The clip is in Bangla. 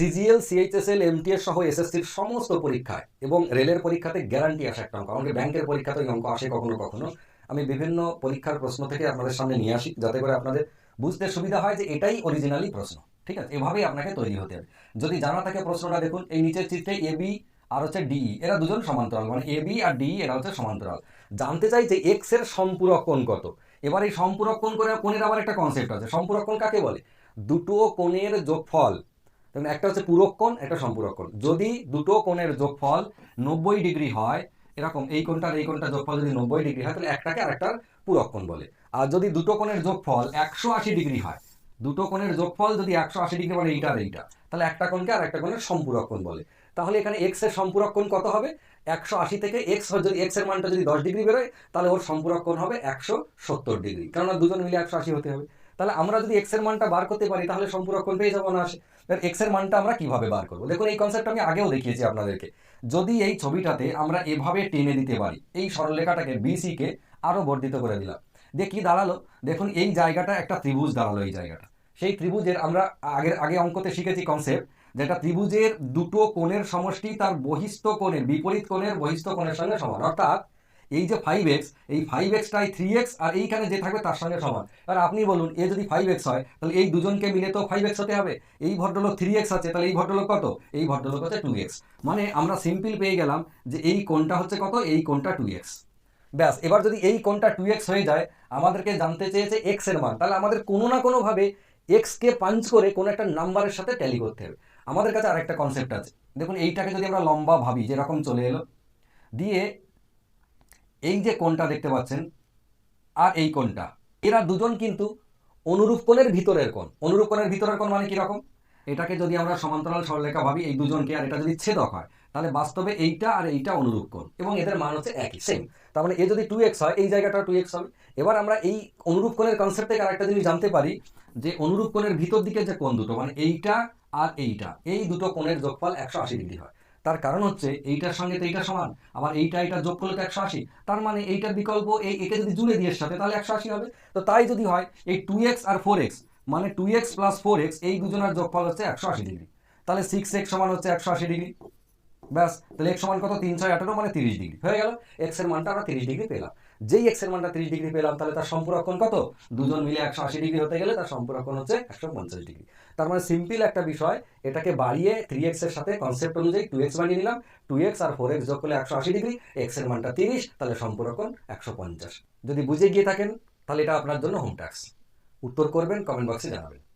সিজিএল, সিএইচএসএল, এমটিএস সহ এসএসসির সমস্ত পরীক্ষায় এবং রেলের পরীক্ষাতে গ্যারান্টি আসে একটা অঙ্ক। আমাদের ব্যাংকের পরীক্ষাতে অঙ্ক আসে কখনো কখনো। আমি বিভিন্ন পরীক্ষার প্রশ্ন থেকে আপনাদের সামনে নিয়ে আসি, যাতে করে আপনাদের বুঝতে সুবিধা হয় যে এটাই অরিজিনালি প্রশ্ন। ঠিক আছে? এভাবেই আপনাকে তৈরি হতে হবে। যদি জানা থাকে প্রশ্নটা, দেখুন, এই নিচের চিত্রে এ, বি, আর হচ্ছে ডিই এরা দুজন সমান্তরাল। মানে এ, বি আর ডিই এরা হচ্ছে সমান্তরাল। জানতে চাই যে এক্সের সম্পূরক কোণ কত? এবার এই সম্পূরক কোণ করে কোণের আবার একটা কনসেপ্ট আছে। সম্পূরক কোণ কাকে বলে? দুটো কোণের যোগফল দেখুন, একটা হচ্ছে পূরক কোণ, একটা সম্পূরক কোণ। যদি দুটো কোণের যোগফল নব্বই ডিগ্রি হয়, এরকম এই কোণটার এই কোণটার যোগফল যদি নব্বই ডিগ্রি হয়, তাহলে একটাকে আরেকটার পূরক কোণ বলে। আর যদি দুটো কোণের যোগফল একশো আশি ডিগ্রি হয়, দুটো কোণের যোগফল যদি একশো আশি ডিগ্রি মানে এইটা এইটা, তাহলে একটা কোণকে আর একটা কোণের সম্পূরক কোণ বলে। তাহলে এখানে এক্সের সম্পূরক কোণ কত হবে? একশো আশি থেকে এক্স যদি এক্সের মানটা যদি দশ ডিগ্রি বেরোয়, তাহলে ওর সম্পূরক কোণ হবে একশো সত্তর ডিগ্রি। কেননা দুজন মিলে একশো আশি হতে হবে। তাহলে আমরা যদি এক্সের মানটা বার করতে পারি, তাহলে সম্পূরক কোণ পেয়ে যাব না? এক্সের মানটা আমরা কীভাবে বার করব? দেখুন, এই কনসেপ্ট আমি আগেও দেখিয়েছি আপনাদেরকে। যদি এই ছবিটাতে আমরা এভাবে টেনে দিতে পারি, এই সরলরেখাটাকে বিসি কে আরও বর্ধিত করে দিলাম। দিয়ে কি দাঁড়াল? দেখুন, এই জায়গাটা একটা ত্রিভুজ দাঁড়াল এই জায়গাটা। সেই ত্রিভুজের আমরা আগের, আগে অঙ্কতে শিখেছি কনসেপ্ট যেটা ত্রিভুজের দুটো কোণের সমষ্টি তার বহিস্থ কোণের বিপরীত কোণের বহিস্থ কোণের সঙ্গে সমান। অর্থাৎ এই যে ফাইভ এক্স এই ফাইভ এক্সটাই থ্রি এক্স আর এইখানে যে থাকবে তার সঙ্গে সমান। আর আপনি বলুন, এ যদি ফাইভ এক্স হয়, তাহলে এই দুজনকে মিলে তো ফাইভ এক্স হতে হবে। এই ভদ্রলোক থ্রি এক্স আছে, তাহলে এই ভদ্রলোক কত? এই ভদ্রলোক হচ্ছে টু এক্স মানে আমরা সিম্পল পেয়ে গেলাম যে এই কোনটা হচ্ছে কত? এই কোনটা টু এক্স ব্যাস, এবার যদি এই কোনটা টু এক্স হয়ে যায়, আমাদেরকে জানতে চেয়েছে এক্সের মান। তাহলে আমাদের কোনো না কোনোভাবে এক্সকে পাঞ্চ করে কোনো একটা নাম্বারের সাথে ট্যালি করতে হবে। আমাদের কাছে আরেকটা কনসেপ্ট আছে। দেখুন, এইটাকে যদি আমরা লম্বা ভাবি, যেরকম চলে এলো। দিয়ে এই যে কোণটা দেখতে পাচ্ছেন, আর এই কোণটা। এরা দুজন কিন্তু অনুরূপ কোণের ভিতরের কোণ। অনুরূপ কোণের ভিতরের কোণ মানে কীরকম? এটাকে যদি আমরা সমান্তরাল সরলরেখা ভাবি, এই দুজনকে আর এটা যদি ছেদক হয়, তাহলে বাস্তবে এইটা আর এইটা অনুরূপ কোণ এবং এদের মান হচ্ছে একই সেম তার মানে এ যদি টু এক্স হয়, এই জায়গাটা টু এক্স হবে। এবার আমরা এই অনুরূপ কোণের কনসেপ্ট থেকে আরেকটা জিনিস জানতে পারি, যে অনুরূপ কোণের ভিতর দিকে যে কোণ দুটো মানে এইটা আর এইটা, এই দুটো কোণের যোগফল একশো আশি ডিগ্রি হয়। তার কারণ হচ্ছে এইটার সঙ্গে তো এইটা সমান। আবার এইটা এইটা যোগ করলে তো একশো আশি। তার মানে এইটার বিকল্প এই একে যদি জুড়ে দিয়ে সাথে তাহলে একশো আশি হবে। তো তাই যদি হয়, এই টু এক্স আর ফোর এক্স মানে two x plus four x এই দুজনের যোগফল হচ্ছে একশো আশি ডিগ্রি। তাহলে সিক্স এক্স সমান হচ্ছে একশো আশি ডিগ্রি। ব্যাস, তাহলে এক্স সমান কত? তিন, ছয়, আঠারো মানে তিরিশ ডিগ্রি। হয়ে গেল। এক্সের মানটা আমরা তিরিশ ডিগ্রি পেলাম। যেই এক্সের মানটা তিরিশ ডিগ্রি পেলাম, তাহলে তার সম্পূরক কোণ কত? দুজন মিলে একশো আশি ডিগ্রি হতে গেলে তার সম্পূরক্ষণ হচ্ছে একশো পঞ্চাশ ডিগ্রি। তার মানে সিম্পল একটা বিষয়, এটাকে বাড়িয়ে থ্রি এক্সের সাথে কনসেপ্ট অনুযায়ী টু এক্স বানিয়ে নিলাম। টু এক্স আর ফোর এক্স যোগ করলে একশো আশি ডিগ্রি এক্সের মানটা তিরিশ, তাহলে সম্পূরক কোণ একশো পঞ্চাশ। যদি বুঝে গিয়ে থাকেন, তাহলে এটা আপনার জন্য হোম ট্যাক্স উত্তর করবেন কমেন্ট বক্সে জানাবেন।